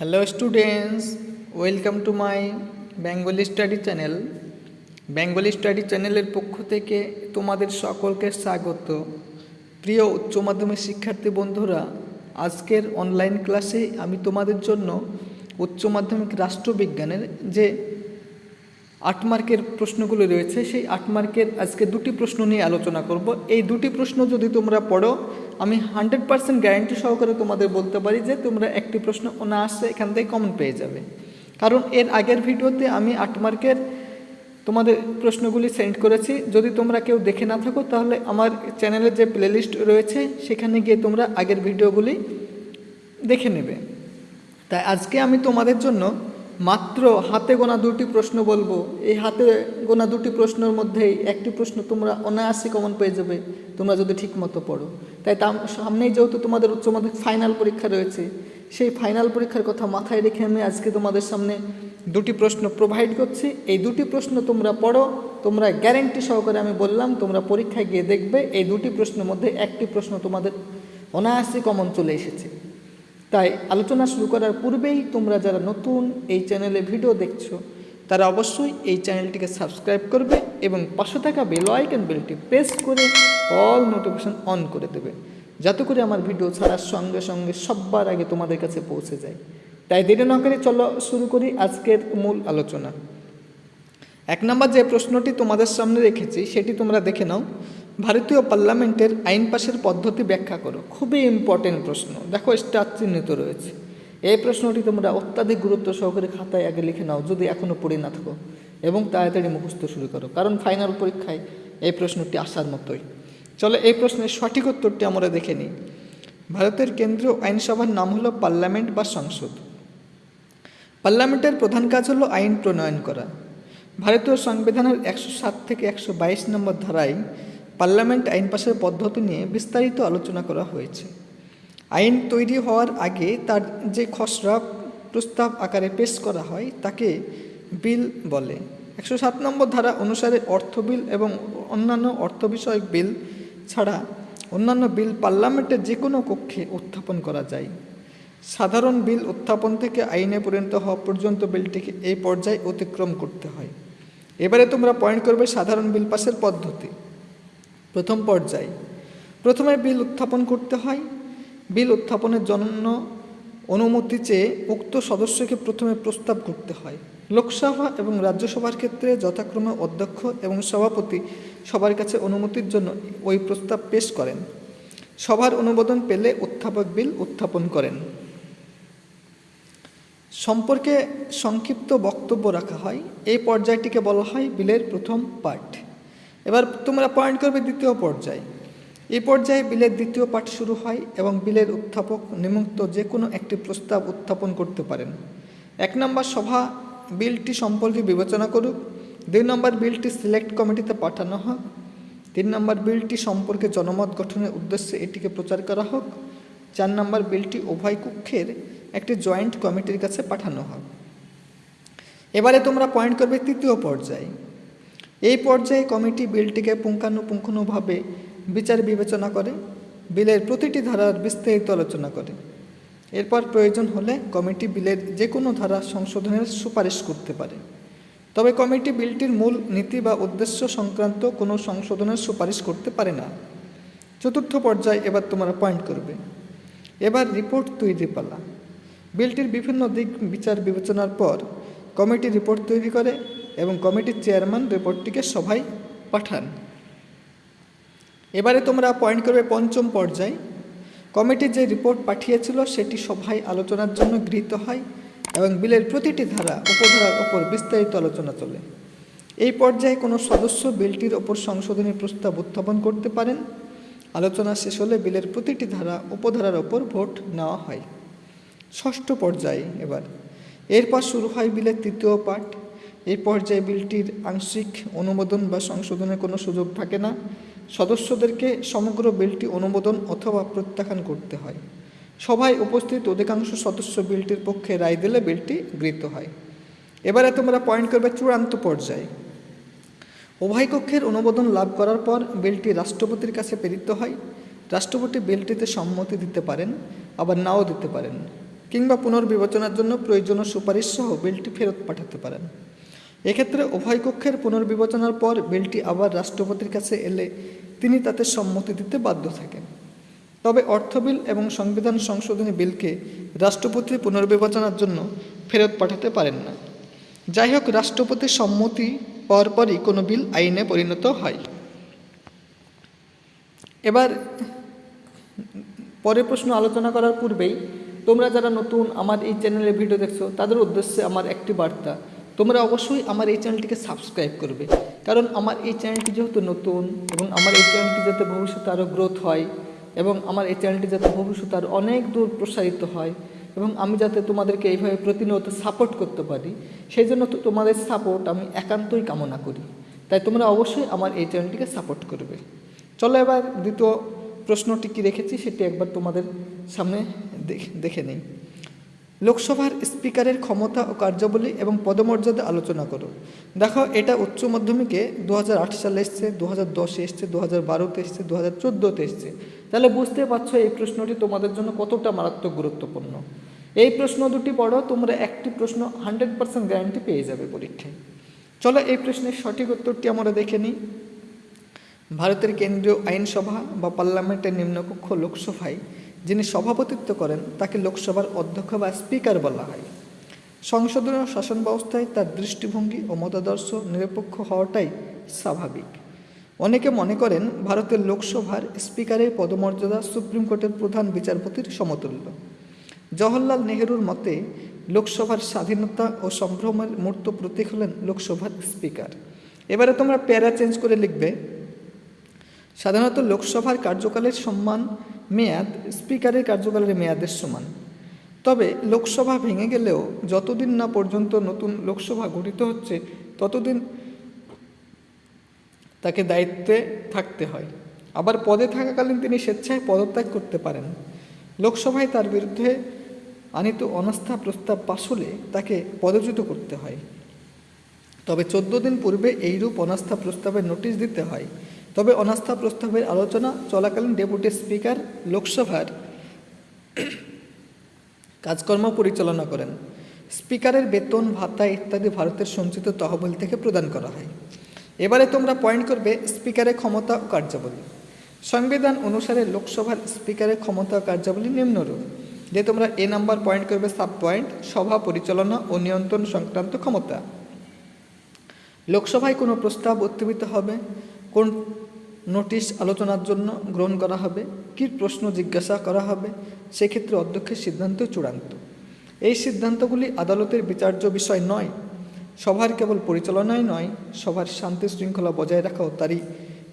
Hello students welcome to my Bengali study channel Bengali study চ্যানেলের পক্ষ থেকে তোমাদের সকলকে স্বাগত। প্রিয় উচ্চ মাধ্যমিক শিক্ষার্থী বন্ধুরা, আজকের অনলাইন ক্লাসে আমি তোমাদের জন্য উচ্চ মাধ্যমিক রাষ্ট্রবিজ্ঞানের যে আট মার্কের প্রশ্নগুলো রয়েছে, সেই আট মার্কের আজকে দুটি প্রশ্ন নিয়ে আলোচনা করব। এই দুটি প্রশ্ন যদি তোমরা পড়ো, আমি হান্ড্রেড পার্সেন্ট গ্যারান্টি সহকারে তোমাদের বলতে পারি যে তোমরা একটি প্রশ্ন না আসছে এখান থেকে কমন পেয়ে যাবে। কারণ এর আগের ভিডিওতে আমি আট মার্কের তোমাদের প্রশ্নগুলি সেন্ড করেছি। যদি তোমরা কেউ দেখে না থাকো, তাহলে আমার চ্যানেলের যে প্লেলিস্ট রয়েছে, সেখানে গিয়ে তোমরা আগের ভিডিওগুলি দেখে নেবে। তাই আজকে আমি তোমাদের জন্য মাত্র হাতে গোনা দুটি প্রশ্ন বলব। এই হাতে গোনা দুটি প্রশ্নের মধ্যেই একটি প্রশ্ন তোমরা অনায়াসে কমন পেয়ে যাবে, তোমরা যদি ঠিক মতো পড়ো। তাই সামনেই যেহেতু তোমাদের উচ্চ মাধ্যমিক ফাইনাল পরীক্ষা রয়েছে, সেই ফাইনাল পরীক্ষার কথা মাথায় রেখে আমি আজকে তোমাদের সামনে দুটি প্রশ্ন প্রোভাইড করছি। এই দুটি প্রশ্ন তোমরা পড়ো, তোমরা গ্যারেন্টি সহকারে আমি বললাম, তোমরা পরীক্ষায় গিয়ে দেখবে, এই দুটি প্রশ্নের মধ্যে একটি প্রশ্ন তোমাদের অনায়াসে কমন চলে এসেছে। তাই আলোচনা শুরু করার পূর্বেই তোমরা যারা নতুন এই চ্যানেলে ভিডিও দেখছ, তারা অবশ্যই এই চ্যানেলটিকে সাবস্ক্রাইব করবে এবং পাশে থাকা বেল আইকন বেলটি প্রেস করে অল নোটিফিকেশন অন করে দেবে, যাতে করে আমার ভিডিও ছাড়ার সঙ্গে সঙ্গে সবার আগে তোমাদের কাছে পৌঁছে যায়। তাই দেরি না করে চলো শুরু করি আজকের মূল আলোচনা। এক নম্বর যে প্রশ্নটি তোমাদের সামনে রেখেছি, সেটি তোমরা দেখে নাও। ভারতীয় পার্লামেন্টের আইন পাশের পদ্ধতি ব্যাখ্যা করো। খুবই ইম্পর্টেন্ট প্রশ্ন। দেখো স্টার চিহ্নিত রয়েছে। এই প্রশ্নটি তোমরা অত্যাধিক গুরুত্ব সহকারে খাতায় আগে লিখে নাও, যদি এখনও পড়ে না থাকো, এবং তাড়াতাড়ি মুখস্থ শুরু করো, কারণ ফাইনাল পরীক্ষায় এই প্রশ্নটি আসার মতোই। চলো, এই প্রশ্নের সঠিক উত্তরটি আমরা দেখে নিই। ভারতের কেন্দ্রীয় আইনসভার নাম হলো পার্লামেন্ট বা সংসদ। পার্লামেন্টের প্রধান কাজ হলো আইন প্রণয়ন করা। ভারতীয় সংবিধানের একশো সাত থেকে একশো বাইশ নম্বর ধারায় পার্লামেন্ট আইন পাশের পদ্ধতি নিয়ে বিস্তারিত আলোচনা করা হয়েছে। আইন তৈরি হওয়ার আগে তার যে খসড়া প্রস্তাব আকারে পেশ করা হয়, তাকে বিল বলে। একশো সাত নম্বর ধারা অনুসারে অর্থ বিল এবং অন্যান্য অর্থ বিষয়ক বিল ছাড়া অন্যান্য বিল পার্লামেন্টের যে কোনো কক্ষে উত্থাপন করা যায়। সাধারণ বিল উত্থাপন থেকে আইনে পরিণত হওয়া পর্যন্ত বিলটিকে এই পর্যায়ে অতিক্রম করতে হয়। এবারে তোমরা পয়েন্ট করবে সাধারণ বিল পাসের পদ্ধতি। প্রথম পর্যায়ে। প্রথমে বিল উত্থাপন করতে হয়। বিল উত্থাপনের জন্য অনুমতি চেয়ে উক্ত সদস্যকে প্রথমে প্রস্তাব করতে হয়। লোকসভা এবং রাজ্যসভার ক্ষেত্রে যথাক্রমে অধ্যক্ষ এবং সভাপতি সবার কাছে অনুমতির জন্য ওই প্রস্তাব পেশ করেন। সভার অনুমোদন পেলে উত্থাপক বিল উত্থাপন করেন। সম্পর্কে সংক্ষিপ্ত বক্তব্য রাখা হয়। এই পর্যায়টিকে বলা হয় বিলের প্রথম পার্ট এবার তোমরা পয়েন্ট করবে দ্বিতীয় পর্যায়। এই পর্যায়ে বিলের দ্বিতীয় পাঠ শুরু হয় এবং বিলের উত্থাপক নিমুক্ত যে কোনো একটি প্রস্তাব উত্থাপন করতে পারেন। এক নম্বর সভা বিলটি সম্পর্কে বিবেচনা করুক। দুই নম্বর বিলটি সিলেক্ট কমিটিতে পাঠানো হোক। তিন নম্বর বিলটি সম্পর্কে জনমত গঠনের উদ্দেশ্যে এটিকে প্রচার করা হোক। চার নম্বর বিলটি উভয় কক্ষের একটি জয়েন্ট কমিটির কাছে পাঠানো হোক। এবারে তোমরা পয়েন্ট করবে তৃতীয় পর্যায়ে। এই পর্যায়ে কমিটি বিলটিকে পুঙ্খানুপুঙ্খানুভাবে বিচার বিবেচনা করে, বিলের প্রতিটি ধারার বিস্তারিত আলোচনা করে। এরপর প্রয়োজন হলে কমিটি বিলের যে কোনো ধারা সংশোধনের সুপারিশ করতে পারে। তবে কমিটি বিলটির মূল নীতি বা উদ্দেশ্য সংক্রান্ত কোনো সংশোধনের সুপারিশ করতে পারে না। চতুর্থ পর্যায়ে এবার তোমরা পয়েন্ট করবে। এবার রিপোর্ট তৈরি পালা। বিলটির বিভিন্ন দিক বিচার বিবেচনার পর কমিটি রিপোর্ট তৈরি করে এবং কমিটির চেয়ারম্যান রিপোর্টটিকে সভায় পাঠান। এবারে তোমরা পয়েন্ট করবে পঞ্চম পর্যায়ে। কমিটি যে রিপোর্ট পাঠিয়েছিল সেটি সভায় আলোচনার জন্য গৃহীত হয় এবং বিলের প্রতিটি ধারা, উপধারার ওপর বিস্তারিত আলোচনা চলে। এই পর্যায়ে কোনো সদস্য বিলটির ওপর সংশোধনী প্রস্তাব উত্থাপন করতে পারেন। আলোচনা শেষ হলে বিলের প্রতিটি ধারা, উপধারার ওপর ভোট নেওয়া হয়। ষষ্ঠ পর্যায়ে এবার। এরপর শুরু হয় বিলের তৃতীয় পাঠ। এই পর্যায়ে বিলটির আংশিক অনুমোদন বা সংশোধনের কোনো সুযোগ থাকে না। সদস্যদেরকে সমগ্র বিলটি অনুমোদন অথবা প্রত্যাখ্যান করতে হয়। সভায় উপস্থিত অধিকাংশ সদস্য বিলটির পক্ষে রায় দিলে বিলটি গৃহীত হয়। এবারে তোমরা পয়েন্ট করবে চূড়ান্ত পর্যায়ে। উভয় কক্ষের অনুমোদন লাভ করার পর বিলটি রাষ্ট্রপতির কাছে প্রেরিত হয়। রাষ্ট্রপতি বিলটিতে সম্মতি দিতে পারেন, আবার নাও দিতে পারেন, কিংবা পুনর্বিবেচনার জন্য প্রয়োজনীয় সুপারিশ সহ বিলটি ফেরত পাঠাতে পারেন। এক্ষেত্রে উভয় কক্ষের পুনর্বিবেচনার পর বিলটি আবার রাষ্ট্রপতির কাছে এলে তিনি তাতে সম্মতি দিতে বাধ্য থাকেন। তবে অর্থ বিল এবং সংবিধান সংশোধনী বিলকে রাষ্ট্রপতি পুনর্বিবেচনার জন্য ফেরত পাঠাতে পারেন না। যাই হোক রাষ্ট্রপতির সম্মতি পাওয়ার পরই কোনো বিল আইনে পরিণত হয়। এবার পরের প্রশ্ন আলোচনা করার পূর্বেই তোমরা যারা নতুন আমার এই চ্যানেলে ভিডিও দেখছ, তাদের উদ্দেশ্যে আমার একটি বার্তা। তোমরা অবশ্যই আমার এই চ্যানেলটিকে সাবস্ক্রাইব করবে। কারণ আমার এই চ্যানেলটি যেহেতু নতুন এবং আমার এই চ্যানেলটি যাতে ভবিষ্যতে আরও গ্রোথ হয় এবং আমার এই চ্যানেলটি যাতে ভবিষ্যতে আরও অনেক দূর প্রসারিত হয় এবং আমি যাতে তোমাদেরকে এইভাবে প্রতিনিয়ত সাপোর্ট করতে পারি, সেই জন্য তো তোমাদের সাপোর্ট আমি একান্তই কামনা করি। তাই তোমরা অবশ্যই আমার এই চ্যানেলটিকে সাপোর্ট করবে। চলো এবার দ্বিতীয় প্রশ্নটি কি রেখেছি সেটি একবার তোমাদের সামনে দেখে নেই। লোকসভার স্পিকারের ক্ষমতা ও কার্যাবলী এবং পদমর্যাদা আলোচনা করো। দেখো এটা উচ্চ মাধ্যমিকে দু হাজার আট সালে এসছে দু হাজার দশে এসছে দু হাজার বারোতে এসছে দু হাজার চোদ্দোতে এসছে। তাহলে বুঝতে পারছ এই প্রশ্নটি তোমাদের জন্য কতটা মারাত্মক গুরুত্বপূর্ণ। এই প্রশ্ন দুটি পড়ো, তোমরা একটি প্রশ্ন হান্ড্রেড পার্সেন্ট গ্যারান্টি পেয়ে যাবে পরীক্ষায়। চলো, এই প্রশ্নের সঠিক উত্তরটি আমরা দেখে নিই। ভারতের কেন্দ্রীয় আইনসভা বা পার্লামেন্টের নিম্নকক্ষ লোকসভায় যিনি সভাপতিত্ব করেন, তাকে লোকসভার অধ্যক্ষ বা স্পিকার বলা হয়। সংসদীয় শাসন ব্যবস্থায় তার দৃষ্টিভঙ্গি ও মতাদর্শ নিরপেক্ষ হওয়াটাই স্বাভাবিক। অনেকে মনে করেন, ভারতের লোকসভার স্পিকারের পদমর্যাদা সুপ্রিম কোর্টের প্রধান বিচারপতির সমতুল্য। জওহরলাল নেহেরুর মতে, লোকসভার স্বাধীনতা ও সম্ভ্রমের মূর্ত প্রতীক হলেন লোকসভার স্পিকার। এবারে তোমরা প্যারা চেঞ্জ করে লিখবে সাধারণত লোকসভার কার্যকালের সম্মান মেয়াদ, স্পিকারের কার্যকালের মেয়াদের সমান। তবে লোকসভা ভেঙে গেলেও যতদিন না পর্যন্ত নতুন লোকসভা গঠিত হচ্ছে, ততদিন তাকে দায়িত্বে থাকতে হয়। আবার পদে থাকাকালীন তিনি স্বেচ্ছায় পদত্যাগ করতে পারেন। লোকসভায় তার বিরুদ্ধে আনিত অনাস্থা প্রস্তাব পাশ হলে তাকে পদচ্যুত করতে হয়। তবে চোদ্দ দিন পূর্বে এইরূপ অনাস্থা প্রস্তাবের নোটিশ দিতে হয়। তবে অনাস্থা প্রস্তাবের আলোচনা চলাকালীন ডেপুটি স্পিকার লোকসভার কাজকর্ম পরিচালনা করেন। স্পিকারের বেতন, ভাতা ইত্যাদি ভারতের সঞ্চিত তহবিল থেকে প্রদান করা হয়। এবারে তোমরা পয়েন্ট করবে স্পিকারের ক্ষমতা ও কার্যাবলী। সংবিধান অনুসারে লোকসভার স্পিকারের ক্ষমতা ও কার্যাবলী নিম্নরূপ, যে তোমরা এ নাম্বার পয়েন্ট করবে সাব পয়েন্ট, সভা পরিচালনা ও নিয়ন্ত্রণ সংক্রান্ত ক্ষমতা। লোকসভায় কোনো প্রস্তাব উত্থাপিত হবে কোন নোটিশ আলোচনার জন্য গ্রহণ করা হবে? কী প্রশ্ন জিজ্ঞাসা করা হবে? সেক্ষেত্রে অধ্যক্ষের সিদ্ধান্ত চূড়ান্ত। এই সিদ্ধান্তগুলি আদালতের বিচার্য বিষয় নয়, সভার কেবল পরিচালনাই নয়, সভার শান্তি শৃঙ্খলা বজায় রাখাও তারই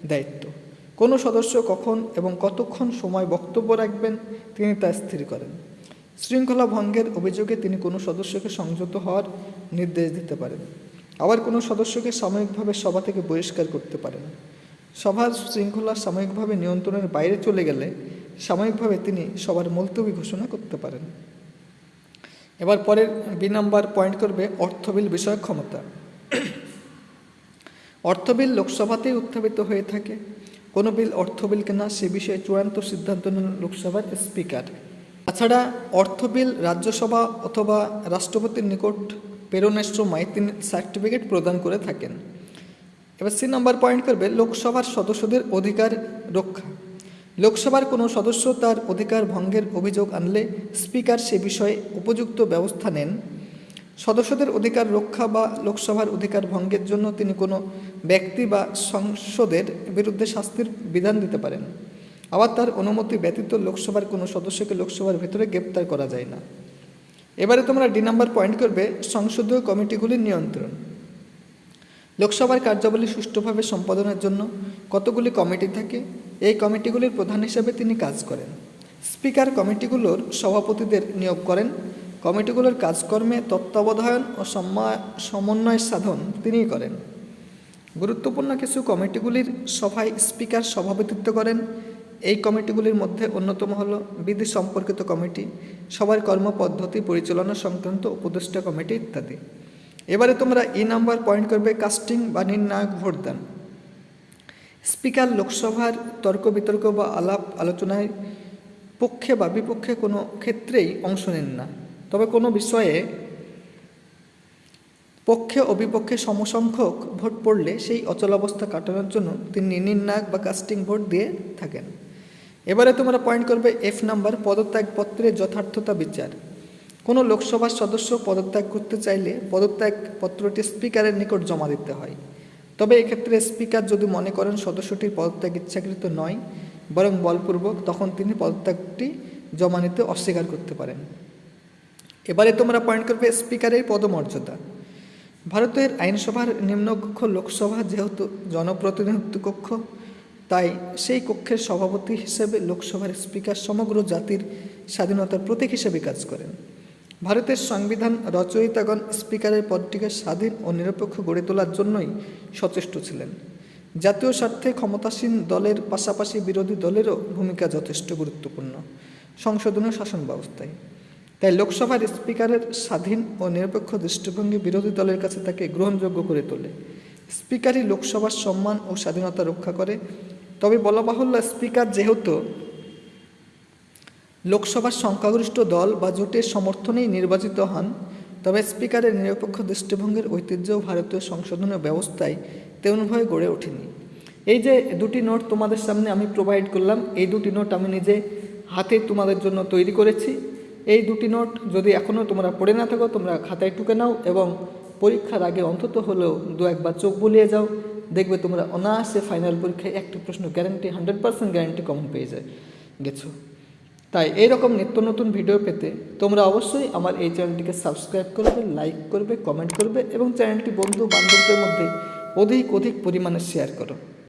দায়িত্ব। কোনো সদস্য কখন এবং কতক্ষণ সময় বক্তব্য রাখবেন তিনি তা স্থির করেন। শৃঙ্খলা ভঙ্গের অভিযোগে তিনি কোনো সদস্যকে সংযত হওয়ার নির্দেশ দিতে পারেন। আবার কোনো সদস্যকে সাময়িকভাবে সভা থেকে বহিষ্কার করতে পারেন সভার শৃঙ্খলা সাময়িকভাবে নিয়ন্ত্রণের বাইরে চলে গেলে সাময়িকভাবে তিনি সবার মুলতবি ঘোষণা করতে পারেন। এবার পরের বি নাম্বার পয়েন্ট করবে অর্থবিল বিষয়ক ক্ষমতা। অর্থবিল লোকসভাতেই উত্থাপিত হয়ে থাকে। কোনো বিল অর্থ বিল কেনা সে বিষয়ে চূড়ান্ত সিদ্ধান্ত নেন লোকসভার স্পিকার। তাছাড়া অর্থ বিল রাজ্যসভা অথবা রাষ্ট্রপতির নিকট প্রেরণের সময় তিনি সার্টিফিকেট প্রদান করে থাকেন। এবার সি নাম্বার পয়েন্ট করবে, লোকসভার সদস্যদের অধিকার রক্ষা। লোকসভার কোনো সদস্য তার অধিকার ভঙ্গের অভিযোগ আনলে স্পিকার সে বিষয়ে উপযুক্ত ব্যবস্থা নেন। সদস্যদের অধিকার রক্ষা বা লোকসভার অধিকার ভঙ্গের জন্য তিনি কোনো ব্যক্তি বা সংসদের বিরুদ্ধে শাস্তির বিধান দিতে পারেন। আবার তার অনুমতি ব্যতীত লোকসভার কোনো সদস্যকে লোকসভার ভেতরে গ্রেপ্তার করা যায় না। এবারে তোমরা ডি নাম্বার পয়েন্ট করবে সংসদীয় কমিটিগুলির নিয়ন্ত্রণ। লোকসভার কার্যাবলী সুষ্ঠুভাবে সম্পাদনের জন্য কতগুলি কমিটি থাকে, এই কমিটিগুলির প্রধান হিসেবে তিনি কাজ করেন। স্পিকার কমিটিগুলোর সভাপতিদের নিয়োগ করেন, কমিটিগুলোর কাজকর্মে তত্ত্বাবধায়ন ও সমন্বয় সাধন তিনিই করেন। গুরুত্বপূর্ণ কিছু কমিটিগুলির সভায় স্পিকার সভাপতিত্ব করেন এই কমিটিগুলির মধ্যে অন্যতম হল বিধি সম্পর্কিত কমিটি, সবার কর্মপদ্ধতি পরিচালনা সংক্রান্ত উপদেষ্টা কমিটি ইত্যাদি। এবারে তোমরা ই নাম্বার পয়েন্ট করবে কাস্টিং বা নির্ণায়ক ভোটদান। স্পিকার লোকসভার তর্ক বিতর্ক বা আলাপ আলোচনায় পক্ষে বা বিপক্ষে কোনো ক্ষেত্রেই অংশ নেন না। তবে কোনো বিষয়ে পক্ষে ও বিপক্ষে সমসংখ্যক ভোট পড়লে সেই অচলাবস্থা কাটানোর জন্য তিনি নির্ণায়ক বা কাস্টিং ভোট দিয়ে থাকেন। এবারে তোমরা পয়েন্ট করবে এফ নাম্বার পদত্যাগপত্রের যথার্থতা বিচার। কোনো লোকসভার সদস্য পদত্যাগ করতে চাইলে পদত্যাগ পত্রটি স্পিকারের নিকট জমা দিতে হয়। তবে এক্ষেত্রে স্পিকার যদি মনে করেন সদস্যটির পদত্যাগ ইচ্ছাকৃত নয়, বরং বলপূর্বক, তখন তিনি পদত্যাগটি জমা নিতে অস্বীকার করতে পারেন। এবারে তোমরা পয়েন্ট করবে স্পিকারের পদমর্যাদা। ভারতের আইনসভার নিম্নকক্ষ লোকসভা যেহেতু জনপ্রতিনিধিত্ব কক্ষ তাই সেই কক্ষের সভাপতি হিসেবে লোকসভার স্পিকার সমগ্র জাতির স্বাধীনতার প্রতীক হিসেবে কাজ করেন। ভারতের সংবিধান রচয়িতাগণ স্পিকারের পদটিকে স্বাধীন ও নিরপেক্ষ গড়ে তোলার জন্যই সচেষ্ট ছিলেন। জাতীয় স্বার্থে ক্ষমতাসীন দলের পাশাপাশি বিরোধী দলেরও ভূমিকা যথেষ্ট গুরুত্বপূর্ণ সংশোধনীয় শাসন ব্যবস্থায়। তাই লোকসভার স্পিকারের স্বাধীন ও নিরপেক্ষ দৃষ্টিভঙ্গি বিরোধী দলের কাছে তাকে গ্রহণযোগ্য করে তোলে। স্পিকারই লোকসভার সম্মান ও স্বাধীনতা রক্ষা করে তবে বলা বাহুল্য, স্পিকার যেহেতু লোকসভার সংখ্যাগরিষ্ঠ দল বা জোটের সমর্থনেই নির্বাচিত হন, তবে স্পিকারের নিরপেক্ষ দৃষ্টিভঙ্গির ঐতিহ্য ভারতীয় সংশোধনের ব্যবস্থায় তেমনভাবে গড়ে ওঠেনি। এই যে দুটি নোট তোমাদের সামনে আমি প্রোভাইড করলাম, এই দুটি নোট আমি নিজে হাতে তোমাদের জন্য তৈরি করেছি। এই দুটি নোট যদি এখনও তোমরা পড়ে না থাকো, তোমরা খাতায় টুকে নাও এবং পরীক্ষার আগে অন্তত হলেও দু একবার চোখ বুলিয়ে যাও। দেখবে তোমরা অনায়াসে ফাইনাল পরীক্ষায় একটা প্রশ্ন guarantee hundred percent guarantee common পেয়ে যায়। গেছো? তাই এইরকম নিত্য নতুন ভিডিও পেতে তোমরা অবশ্যই আমার এই চ্যানেলটিকে সাবস্ক্রাইব করবে লাইক করবে কমেন্ট করবে এবং চ্যানেলটি বন্ধু বান্ধবদের মধ্যে অধিক অধিক পরিমাণে শেয়ার করো।